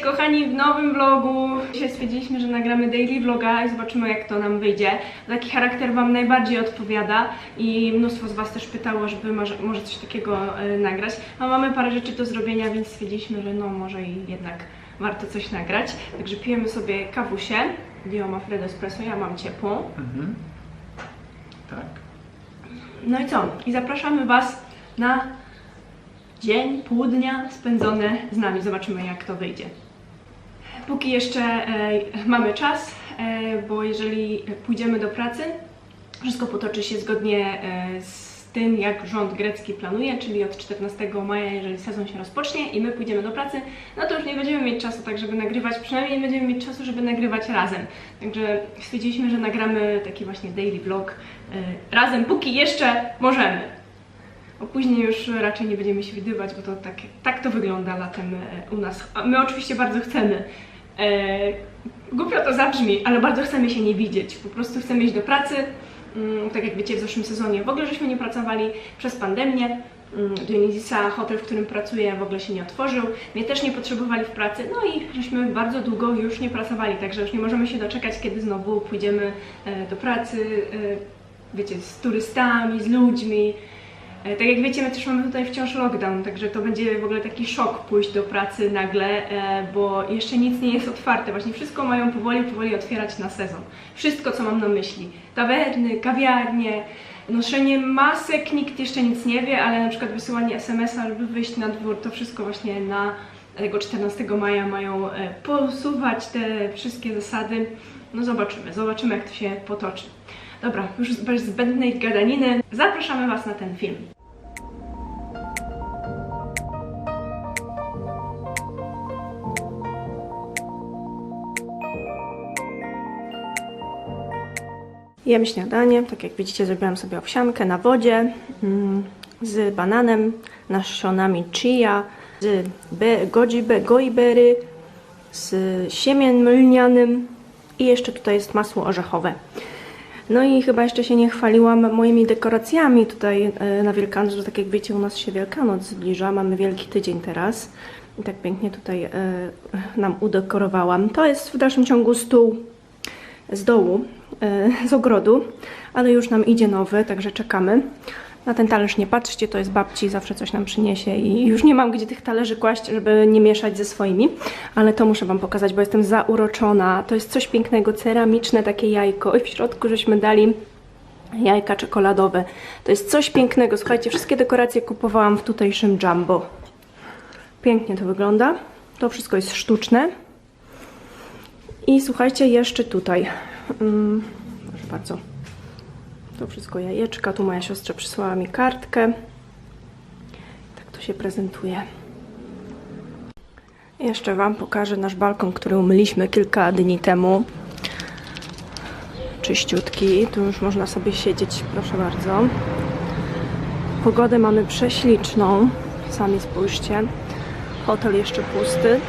Witajcie kochani w nowym vlogu. Dzisiaj stwierdziliśmy, że nagramy daily vloga i zobaczymy jak to nam wyjdzie. Taki charakter Wam najbardziej odpowiada i mnóstwo z Was też pytało, żeby może, może coś takiego e, nagrać. No mamy parę rzeczy do zrobienia, więc stwierdziliśmy, że no może i jednak warto coś nagrać. Także pijemy sobie kawusię. Dio ma Fredo Espresso, ja mam ciepłą. Mhm. Tak. No i co? I zapraszamy Was na dzień, pół dnia spędzone z nami. Zobaczymy, jak to wyjdzie. Póki jeszcze e, mamy czas, e, bo jeżeli pójdziemy do pracy, wszystko potoczy się zgodnie e, z tym, jak rząd grecki planuje, czyli od 14 maja, jeżeli sezon się rozpocznie i my pójdziemy do pracy, no to już nie będziemy mieć czasu tak, żeby nagrywać, przynajmniej nie będziemy mieć czasu, żeby nagrywać razem. Także stwierdziliśmy, że nagramy taki właśnie daily vlog razem, póki jeszcze możemy. Później już raczej nie będziemy się widywać, bo to tak, tak to wygląda latem e, u nas. My oczywiście bardzo chcemy. E, głupio to zabrzmi, ale bardzo chcemy się nie widzieć. Po prostu chcemy iść do pracy. Mm, tak jak wiecie, w zeszłym sezonie w ogóle żeśmy nie pracowali przez pandemię. Mm, Dionysisa, hotel, w którym pracuję, w ogóle się nie otworzył. Mnie też nie potrzebowali w pracy, no i żeśmy bardzo długo już nie pracowali, także już nie możemy się doczekać, kiedy znowu pójdziemy e, do pracy, e, wiecie, z turystami, z ludźmi. E, Tak jak wiecie, my też mamy tutaj wciąż lockdown, także to będzie w ogóle taki szok pójść do pracy nagle, e, bo jeszcze nic nie jest otwarte. Właśnie wszystko mają powoli, powoli otwierać na sezon. Wszystko, co mam na myśli. Tawerny, kawiarnie, noszenie masek, nikt jeszcze nic nie wie, ale na przykład wysyłanie SMS-a, żeby wyjść na dwór, to wszystko właśnie na tego 14 maja mają e, posuwać te wszystkie zasady. No zobaczymy, zobaczymy jak to się potoczy. Dobra, już bez zbędnej gadaniny zapraszamy Was na ten film. Jem śniadanie, tak jak widzicie zrobiłam sobie owsiankę na wodzie mm, z bananem, nasionami chia, z be, goji, be, goibery, z siemien mylnianym i jeszcze tutaj jest masło orzechowe. No i chyba jeszcze się nie chwaliłam moimi dekoracjami tutaj e, na Wielkanoc, że tak jak wiecie u nas się Wielkanoc zbliża, mamy Wielki Tydzień teraz i tak pięknie tutaj e, nam udekorowałam. To jest w dalszym ciągu stół z dołu, e, z ogrodu, ale już nam idzie nowy, także czekamy. Na ten talerz nie patrzcie, to jest babci, zawsze coś nam przyniesie i już nie mam gdzie tych talerzy kłaść, żeby nie mieszać ze swoimi, ale to muszę Wam pokazać, bo jestem zauroczona. To jest coś pięknego, ceramiczne takie jajko i w środku żeśmy dali jajka czekoladowe. To jest coś pięknego, słuchajcie, wszystkie dekoracje kupowałam w tutejszym Jumbo. Pięknie to wygląda. To wszystko jest sztuczne. I słuchajcie, jeszcze tutaj. Mm, proszę bardzo. To wszystko jajeczka. Tu moja siostra przysłała mi kartkę. Tak to się prezentuje. Jeszcze Wam pokażę nasz balkon, który umyliśmy kilka dni temu. Czyściutki. Tu już można sobie siedzieć, proszę bardzo. Pogodę mamy prześliczną. Sami spójrzcie. Hotel jeszcze pusty.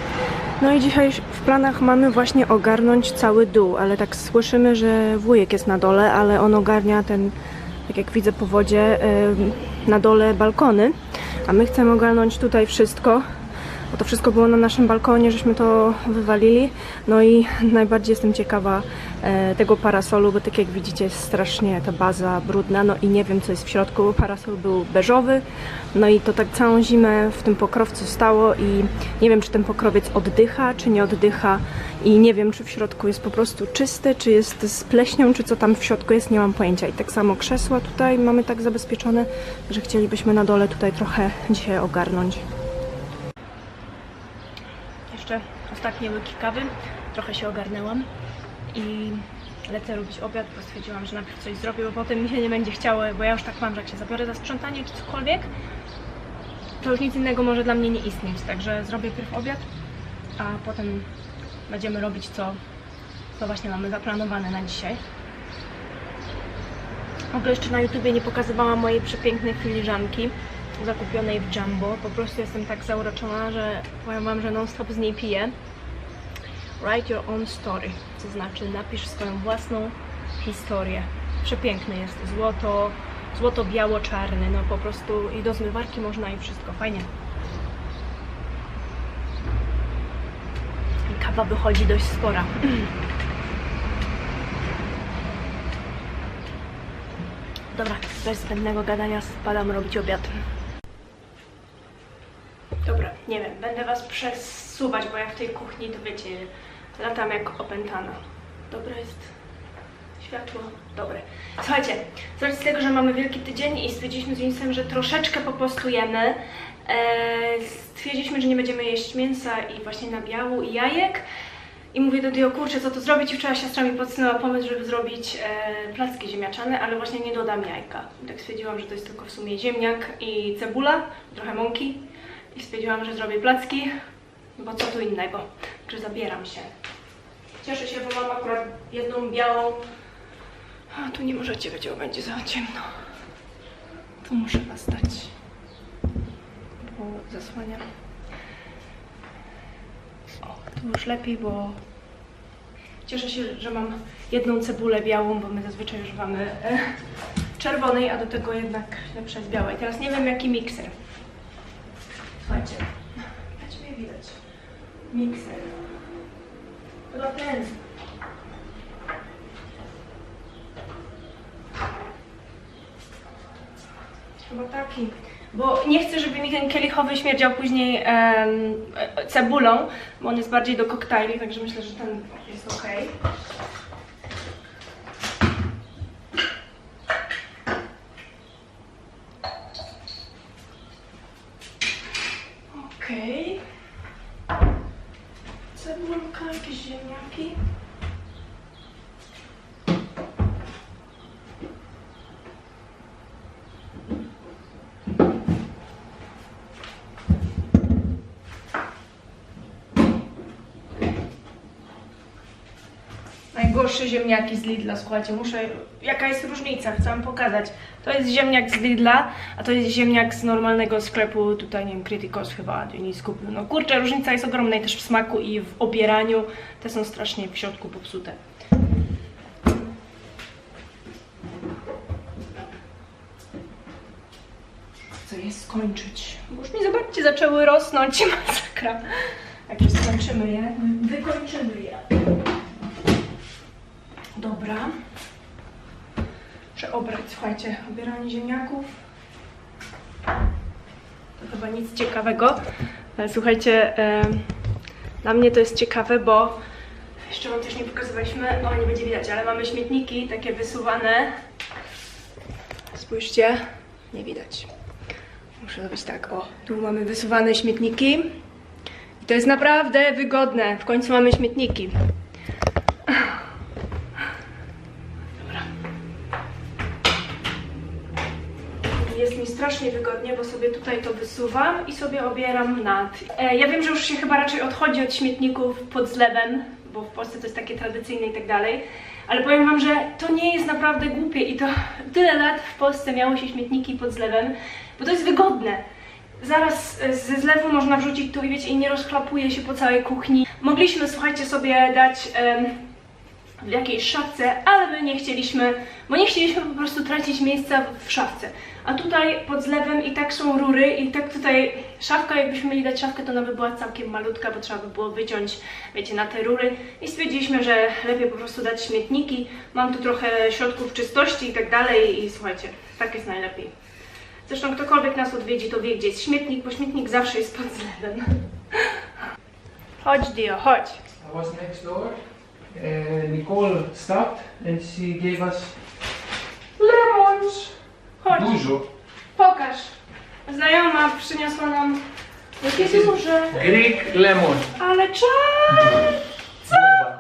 No i dzisiaj w planach mamy właśnie ogarnąć cały dół, ale tak słyszymy, że wujek jest na dole, ale on ogarnia ten, tak jak widzę po wodzie, na dole balkony, a my chcemy ogarnąć tutaj wszystko, bo to wszystko było na naszym balkonie, żeśmy to wywalili. No i najbardziej jestem ciekawa tego parasolu, bo tak jak widzicie jest strasznie ta baza brudna, no i nie wiem co jest w środku, parasol był beżowy, no i to tak całą zimę w tym pokrowcu stało i nie wiem czy ten pokrowiec oddycha, czy nie oddycha i nie wiem czy w środku jest po prostu czysty, czy jest z pleśnią, czy co tam w środku jest, nie mam pojęcia. I tak samo krzesła tutaj mamy tak zabezpieczone, że chcielibyśmy na dole tutaj trochę dzisiaj ogarnąć. Jeszcze ostatnie łyki kawy. Trochę się ogarnęłam i lecę robić obiad, bo stwierdziłam, że najpierw coś zrobię, bo potem mi się nie będzie chciało, bo ja już tak mam, że jak się zabiorę za sprzątanie czy cokolwiek, to już nic innego może dla mnie nie istnieć. Także zrobię pierw obiad, a potem będziemy robić co, co właśnie mamy zaplanowane na dzisiaj. W ogóle jeszcze na YouTubie nie pokazywałam mojej przepięknej filiżanki zakupionej w Jumbo. Po prostu jestem tak zauroczona, że powiem Wam, że non-stop z niej piję. Write your own story, to znaczy napisz swoją własną historię. Przepiękny jest, złoto, złoto biało-czarny, no po prostu i do zmywarki można i wszystko, fajnie. kawa wychodzi dość spora. Dobra, bez zbędnego gadania spadam robić obiad. Dobra, nie wiem, będę was przesuwać, bo ja w tej kuchni, to wiecie, latam jak opętana. Dobra jest światło? Dobre. Słuchajcie, z racji tego, że mamy wielki tydzień i stwierdziliśmy z Winsem, że troszeczkę popostujemy, e, stwierdziliśmy, że nie będziemy jeść mięsa i właśnie nabiału i jajek. I mówię do Dio, kurczę, co to zrobić? I wczoraj siostra mi podsunęła pomysł, żeby zrobić e, placki ziemniaczane, ale właśnie nie dodam jajka. I tak stwierdziłam, że to jest tylko w sumie ziemniak i cebula, trochę mąki. I stwierdziłam, że zrobię placki, bo co tu innego. Czy zabieram się. Cieszę się, bo mam akurat jedną białą. A tu nie możecie być, bo będzie za ciemno. Tu muszę was dać, bo zasłania. O, tu już lepiej, bo cieszę się, że mam jedną cebulę białą, bo my zazwyczaj używamy e, czerwonej, a do tego jednak lepsza jest biała. I teraz nie wiem jaki mikser. Słuchajcie, dać mnie widać. Mikser. Chyba ten. Chyba taki. Bo nie chcę, żeby mi ten kielichowy śmierdział później em, cebulą, bo on jest bardziej do koktajli, także myślę, że ten jest ok. Okej. Cebulka, jakieś ziemniaki. Ziemniaki z Lidla, słuchajcie, muszę... Jaka jest różnica? Chcę wam pokazać. To jest ziemniak z Lidla, a to jest ziemniak z normalnego sklepu, tutaj nie wiem, Criticos chyba, nie skupił. No kurczę, różnica jest ogromna i też w smaku i w obieraniu. Te są strasznie w środku popsute. Chcę je skończyć. Bo już mi, zobaczcie, zaczęły rosnąć. Masakra. Już skończymy je, wykończymy je. Dobra. Muszę obrać, słuchajcie, obieranie ziemniaków. To chyba nic ciekawego. Słuchajcie, dla mnie to jest ciekawe, bo jeszcze wam też nie pokazywaliśmy, o nie będzie widać, ale mamy śmietniki takie wysuwane. Spójrzcie, nie widać. Muszę zrobić tak, o, tu mamy wysuwane śmietniki. I to jest naprawdę wygodne, w końcu mamy śmietniki. Jest mi strasznie wygodnie, bo sobie tutaj to wysuwam i sobie obieram nad. E, ja wiem, że już się chyba raczej odchodzi od śmietników pod zlewem, bo w Polsce to jest takie tradycyjne i tak dalej. Ale powiem Wam, że to nie jest naprawdę głupie i to tyle lat w Polsce miało się śmietniki pod zlewem, bo to jest wygodne. Zaraz ze zlewu można wrzucić tu i wiecie, i nie rozchlapuje się po całej kuchni. Mogliśmy, słuchajcie, sobie dać w jakiejś szafce, ale my nie chcieliśmy, bo nie chcieliśmy po prostu tracić miejsca w szafce. A tutaj pod zlewem i tak są rury i tak tutaj szafka, jakbyśmy mieli dać szafkę, to ona by była całkiem malutka, bo trzeba by było wyciąć, wiecie, na te rury. I stwierdziliśmy, że lepiej po prostu dać śmietniki. Mam tu trochę środków czystości i tak dalej i słuchajcie, tak jest najlepiej. Zresztą ktokolwiek nas odwiedzi, to wie, gdzie jest śmietnik, bo śmietnik zawsze jest pod zlewem. Chodź, Dio, chodź. I was next door. Nicole stopped and she gave us lemons. Chodź. Dużo. Pokaż. Znajoma przyniosła nam jakie duże. Greek lemon. Ale czad! Bomba.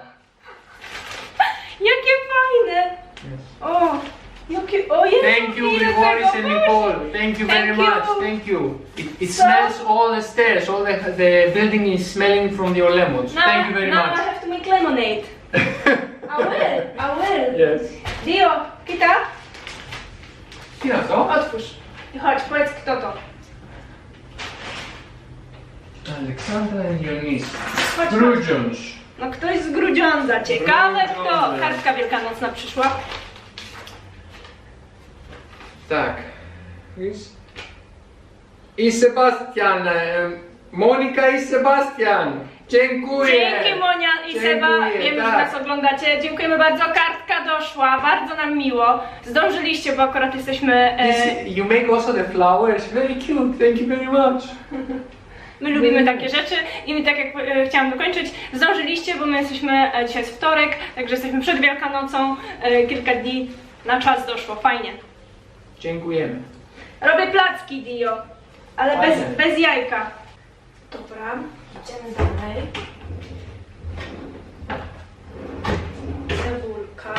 Jakie fajne! Yes. O! Jakie, o Jezu, Thank you, ile Grigoris tego and! Nicole. Thank you very Thank you. much. Thank you. It, it So- smells all the stairs. All the, the building is smelling from your lemons. Now, Thank you very now much. I have to make lemonade. I will, I will. Yes. Dio, Kita, Tina, co? otwórz. I chodź, powiedz kto to. Aleksandra and Dionis. Chodź, chodź. Grudziądz. No ktoś z Grudziądza, ciekawe kto. Grudziądza. Kartka wielkanocna przyszła. Tak. Is, I Sebastian. em, Monika i Sebastian. Dziękuję! Dzięki Monia i Dziękuję, Seba, wiemy, że tak. nas oglądacie. Dziękujemy bardzo, kartka doszła, bardzo nam miło. Zdążyliście, bo akurat jesteśmy... E, you make also the flowers. Very cute. Thank you very much. my lubimy takie rzeczy i tak jak e, chciałam dokończyć, zdążyliście, bo my jesteśmy, e, dzisiaj jest wtorek, także jesteśmy przed Wielkanocą, e, kilka dni na czas doszło, fajnie. Dziękujemy. Robię placki, Dio, ale bez, bez jajka. Dobra, idziemy dalej. Cebulka.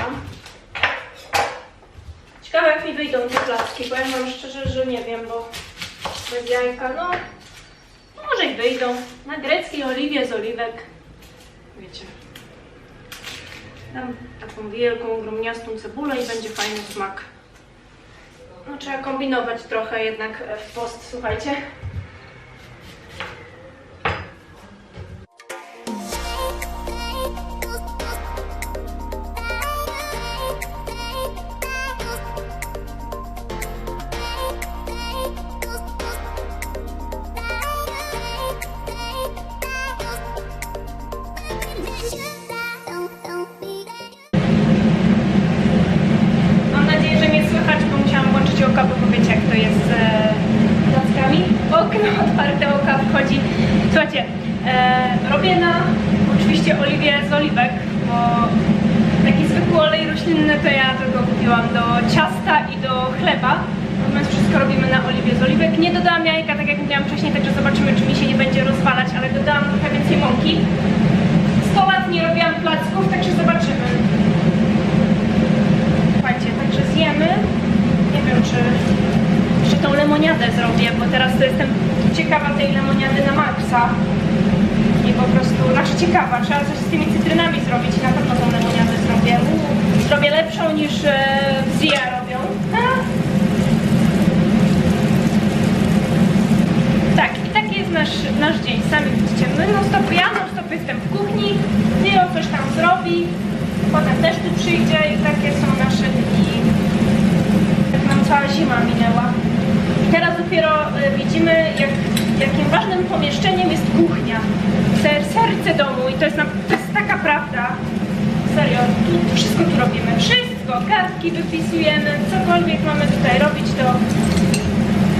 Ciekawe jak mi wyjdą te placki, powiem wam szczerze, że nie wiem, bo bez jajka, no, no może i wyjdą. Na greckiej oliwie z oliwek, wiecie. Dam taką wielką, gromniastą cebulę i będzie fajny smak. No trzeba kombinować trochę jednak w post, słuchajcie. Z oliwek. Nie dodałam jajka, tak jak mówiłam wcześniej, także zobaczymy, czy mi się nie będzie rozwalać, ale dodałam trochę więcej mąki. 100 lat nie robiłam placków, także zobaczymy. Słuchajcie, także zjemy. Nie wiem, czy jeszcze tą lemoniadę zrobię, bo teraz to jestem ciekawa tej lemoniady na maksa. I po prostu, znaczy ciekawa, trzeba coś z tymi cytrynami zrobić i na pewno tą lemoniadę zrobię. Zrobię lepszą niż e, w Zia robią. Ha? Tak, i taki jest nasz, nasz dzień. Sami widzicie, my non stop, ja non stop jestem w kuchni, Dio coś tam zrobi, potem też tu przyjdzie i takie są nasze dni. Jak nam cała zima minęła. I teraz dopiero e, widzimy, jak, jakim ważnym pomieszczeniem jest kuchnia. Ser, serce domu i to jest, nam, to jest taka prawda. Serio, tu, wszystko tu robimy. Wszystko, kartki wypisujemy, cokolwiek mamy tutaj robić, to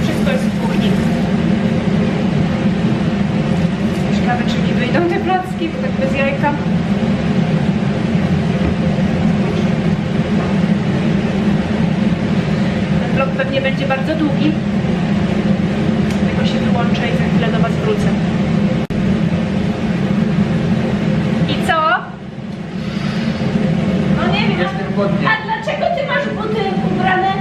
wszystko jest w kuchni. Ciekawe, czy mi wyjdą te placki, bo tak bez jajka. Ten vlog pewnie będzie bardzo długi. Tylko się wyłączę i za chwilę do Was wrócę. I co? No nie wiem. Jestem głodny. A dlaczego Ty masz buty ubrane?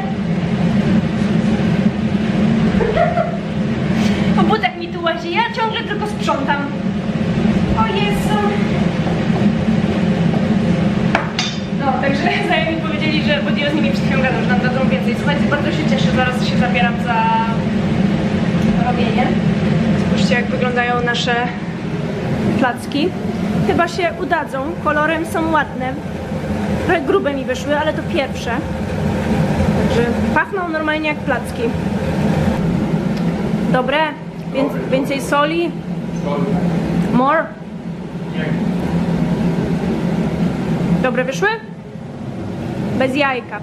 Po butach mi tu łazi, ja ciągle tylko sprzątam. O Jezu. No, także znajomi powiedzieli, że bo Dio z nimi przed chwilą gadał, że nam dadzą więcej. Słuchajcie, bardzo się cieszę, zaraz się zabieram za robienie. Spójrzcie, jak wyglądają nasze placki. Chyba się kolorem są ładne. Trochę grube mi wyszły, ale to pierwsze. Także pachną normalnie jak placki. Dobre? Wię więcej soli? More? Dobre wyszły? Bez jajka.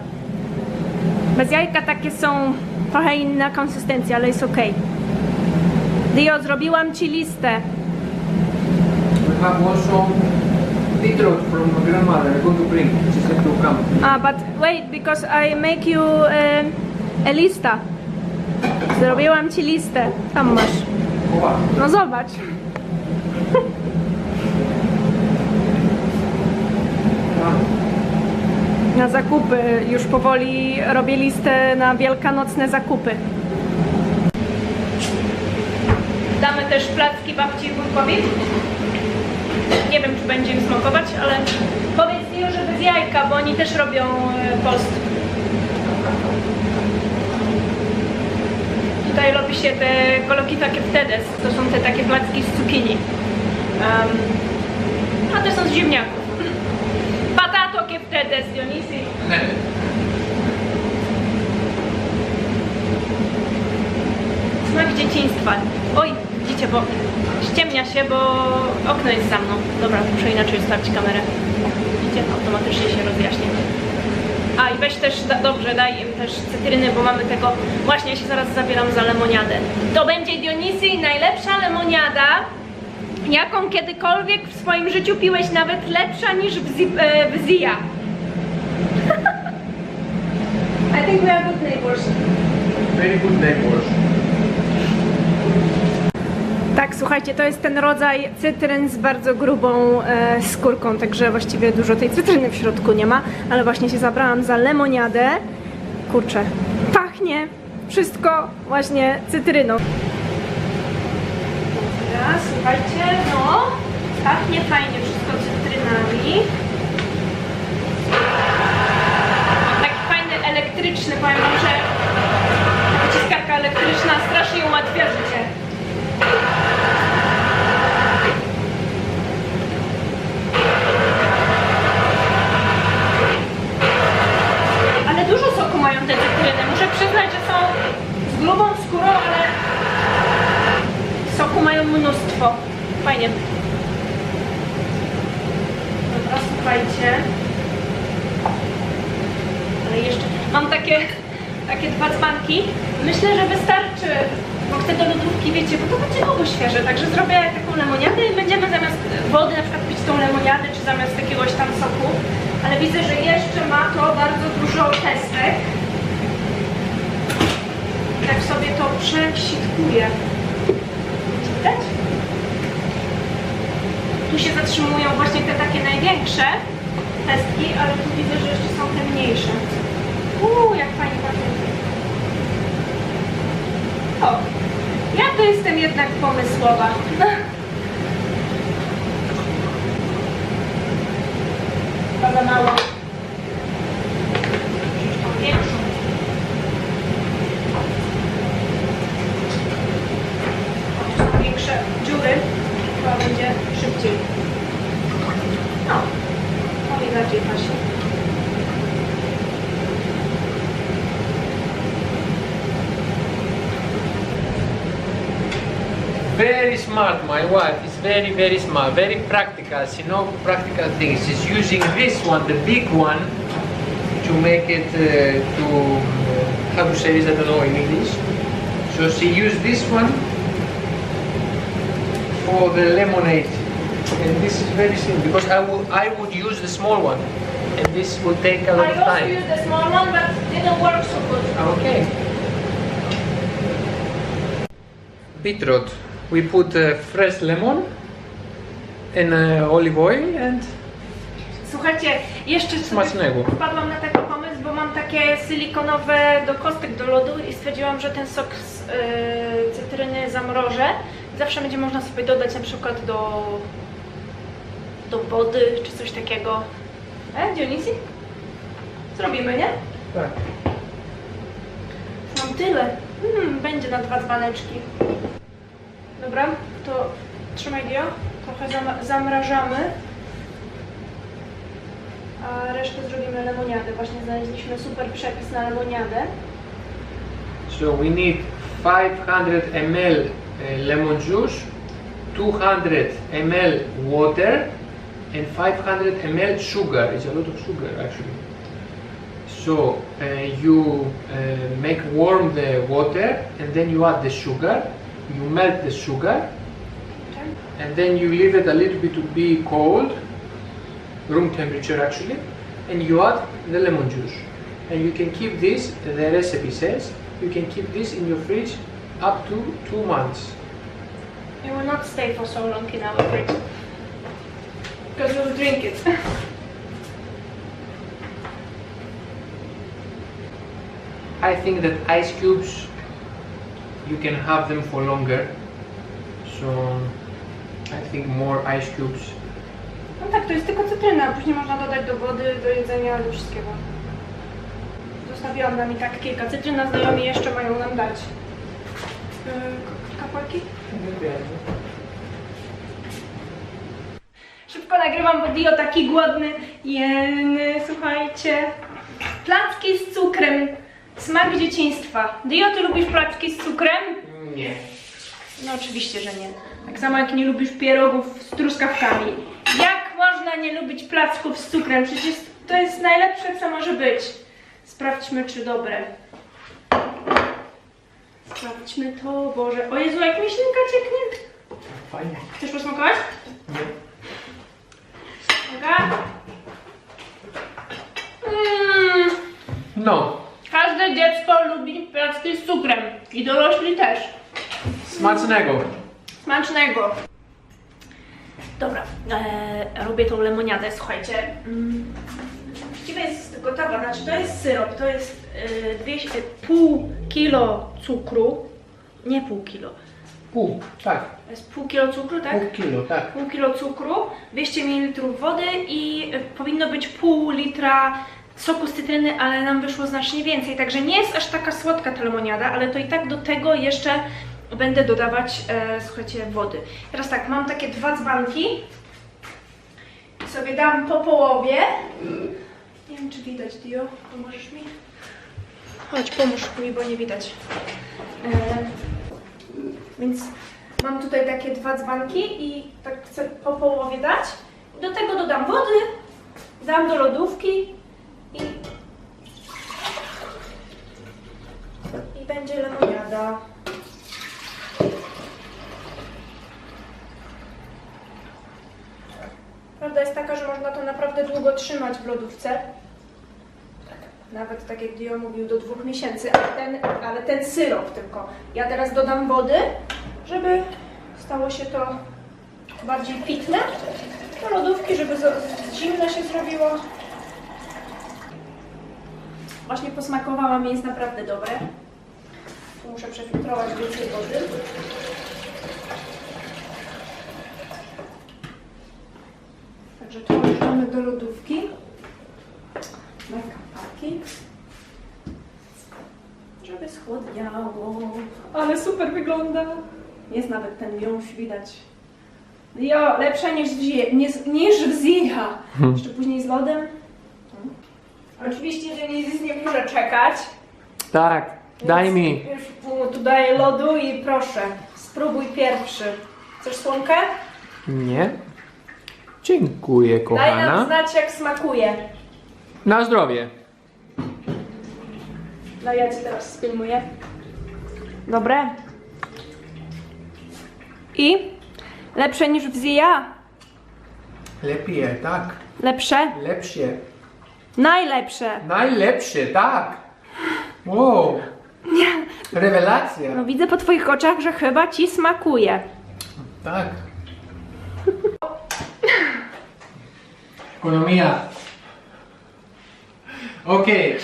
Bez jajka takie są trochę inna konsystencja, ale jest ok. Dio, zrobiłam ci listę. Have beetroot from my grandmother. I'm going to bring. She said to come. Ah, but wait, because I make you a lista. Zrobiłam ci listę. Tam masz. No zobacz. Na zakupy. Już powoli robię listę na wielkanocne zakupy. Damy też placki babci i wujkowi. Nie wiem, czy będzie im smakować, ale powiedz mi, że bez jajka, bo oni też robią e, post. Tutaj robi się te kolokita keftedes. To są te takie placki z cukinii. Um, a te są z ziemniaków. Patato keftedes, Dionisi. Smak dzieciństwa. Oj, widzicie, bo Ściemnia się, bo okno jest za mną. Dobra, muszę inaczej ustawić kamerę. Widzicie? Automatycznie się rozjaśnia. A i weź też, da, dobrze, daj im też cytryny, bo mamy tego. Właśnie, ja się zaraz zabieram za lemoniadę. To będzie Dionysy najlepsza lemoniada, jaką kiedykolwiek w swoim życiu piłeś, nawet lepsza niż w, zi, e, w Zia. I think we are good neighbors. Very good neighbors. Tak, słuchajcie, to jest ten rodzaj cytryn z bardzo grubą e, skórką, także właściwie dużo tej cytryny w środku nie ma, ale właśnie się zabrałam za lemoniadę. Kurczę, pachnie wszystko właśnie cytryną. Teraz, słuchajcie, no, pachnie fajnie wszystko cytrynami. Taki fajny elektryczny, powiem wam, że wyciskarka elektryczna strasznie ułatwia życie. Ale dużo soku mają te cytryny. Muszę przyznać, że są z grubą skórą, ale soku mają mnóstwo. Fajnie. Dobra, słuchajcie. Ale jeszcze mam takie, takie dwa dzbanki. Myślę, że wystarczy, bo chcę do lodówki, wiecie, bo to będzie owo świeże. Także zrobię taką lemoniadę i będziemy zamiast wody na przykład pić tą lemoniadę, czy zamiast jakiegoś tam soku. Ale widzę, że jeszcze ma to bardzo dużo pestek. Tak sobie to przesitkuję. Widać? Tu się zatrzymują właśnie te takie największe pestki, ale tu widzę, że jeszcze są te mniejsze. Uuu, jak fajnie pachnie. O, ja to jestem jednak pomysłowa. Chyba mało. Very smart, my wife is very, very smart, very practical. She knows practical things. She's using this one, the big one, to make it uh, to, uh, how to say this, I don't know in English. So she used this one for the lemonade. And this is very simple because I would, I would use the small one. And this would take a lot I of also time. used the small one, but didn't work so good. Okay. Beetroot. We put uh, fresh lemon and uh, olive oil and Słuchajcie, jeszcze Smacznego. wpadłam na taki pomysł, bo mam takie silikonowe do kostek do lodu i stwierdziłam, że ten sok z yy, cytryny zamrożę. Zawsze będzie można sobie dodać na przykład do, do wody czy coś takiego. E, Dionisi? Zrobimy, nie? tak. Mam tyle. Hmm, będzie na dwa dzbaneczki. Dobra, to trzymaj Dio. Trochę zam zamrażamy. A resztę zrobimy lemoniadę. Właśnie znaleźliśmy super przepis na lemoniadę. So we need 500 ml uh, lemon juice, 200 ml water, and 500 ml sugar. It's a lot of sugar actually. So uh, you uh, make warm the water, and then you add the sugar. You melt the sugar, and then you leave it a little bit to be cold, room temperature actually, and you add the lemon juice. And you can keep this, the recipe says, you can keep this in your fridge up to two months. It will not stay for so long in our fridge. Because we'll drink it. I think that ice cubes, you can have them for longer. So I think more ice cubes. No tak, to jest tylko cytryna. Później można dodać do wody, do jedzenia, do wszystkiego. Zostawiłam nam i tak kilka cytryn, a znajomi jeszcze mają nam dać. Yy, kapelki? Szybko nagrywam, bo Dio taki głodny. Jeny, słuchajcie. Placki z cukrem. Smak dzieciństwa. Dio, ty lubisz placki z cukrem? Nie. No oczywiście, że nie. Tak samo jak nie lubisz pierogów z truskawkami. Jak można nie lubić placków z cukrem? Przecież to jest najlepsze, co może być. Sprawdźmy, czy dobre. Sprawdźmy to, Boże. O Jezu, jak mi ślinka cieknie. Fajnie. Chcesz posmakować? Nie. Uwaga. Mm, No, każde dziecko lubi placki z cukrem. I dorośli też. smacznego. Smacznego. Dobra, e, robię tą lemoniadę, słuchajcie. Mm, właściwie jest gotowa, znaczy to jest syrop, to jest e, 200, e, pół kilo cukru, nie pół kilo, Pół, tak. to jest pół kilo cukru, tak? Pół kilo, tak. Pół kilo cukru, 200 ml wody i e, powinno być pół litra soku z cytryny, ale nam wyszło znacznie więcej, także nie jest aż taka słodka ta lemoniada, ale to i tak do tego jeszcze będę dodawać, e, słuchajcie, wody. Teraz tak, mam takie dwa dzbanki sobie dam po połowie. Nie wiem, czy widać, Dio, pomożesz mi? Chodź, pomóż mi, bo nie widać. E, więc mam tutaj takie dwa dzbanki i tak chcę po połowie dać. Do tego dodam wody, dam do lodówki i, i będzie lemoniada. Prawda jest taka, że można to naprawdę długo trzymać w lodówce. Tak, Nawet tak jak Dio mówił, do dwóch miesięcy, ale ten, ale ten syrop tylko. Ja teraz dodam wody, żeby stało się to bardziej pitne. Do lodówki, żeby zimne się zrobiło. Właśnie posmakowałam i jest naprawdę dobre. Tu muszę przefiltrować więcej wody. Także to wrzucamy do lodówki. Na kapaki. Żeby schłodniało. Ale super wygląda. Jest nawet ten wiąż widać. Jo, lepsza niż w, zie- niż, niż w. Jeszcze później z lodem. Oczywiście, że nic nie może czekać. Tak, daj mi. Już mu tu daję lodu i proszę, spróbuj pierwszy. Chcesz słomkę? Nie. Dziękuję, Daj nam kochana. znać, jak smakuje. Na zdrowie. No ja ci teraz sfilmuję. Dobre. I? Lepsze niż w Zija? Lepiej, tak. Lepsze? Lepsze. Najlepsze. Najlepsze, tak. Wow. Rewelacja. No widzę po twoich oczach, że chyba ci smakuje. Tak. Economia. Okay.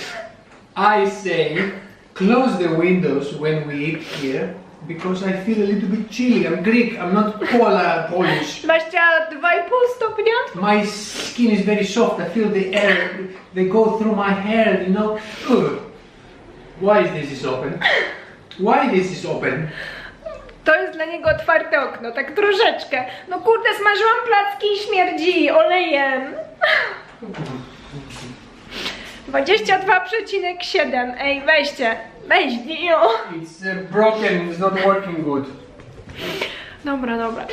I say close the windows when we eat here because I feel a little bit chilly. I'm Greek. I'm not Pola Polish. 22,5 stopnia? My skin is very soft. I feel the air. They go through my hair. You know. Ugh. Why is this is open? Why this is open? To jest dla niego otwarte okno, tak troszeczkę. No kurde, smażyłam placki i śmierdzi olejem. 22,7. Ej, weźcie. Weź, Dio. It's uh, broken. It's not working good. Dobra, dobra.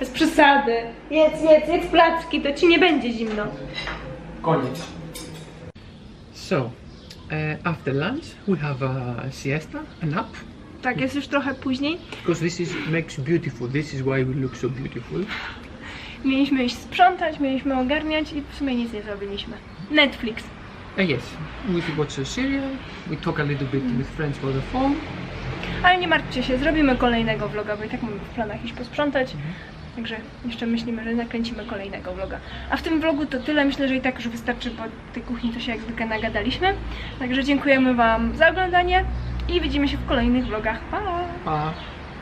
Bez przesady. Jedz, jedz, jedz placki, to ci nie będzie zimno. Koniec. So, uh, after lunch we have a siesta, a nap, Tak, jest już trochę później. because this is makes beautiful. This is why we look so beautiful. Mieliśmy iść sprzątać, mieliśmy ogarniać i w sumie nic nie zrobiliśmy. Netflix. Uh, yes, we watch a serial. We talk a little bit with friends over the phone. Ale nie martwcie się, zrobimy kolejnego vloga, bo i tak mamy w planach iść posprzątać. Także jeszcze myślimy, że nakręcimy kolejnego vloga. A w tym vlogu to tyle. Myślę, że i tak już wystarczy, bo tej kuchni to się jak zwykle nagadaliśmy. Także dziękujemy Wam za oglądanie i widzimy się w kolejnych vlogach. Pa! Pa.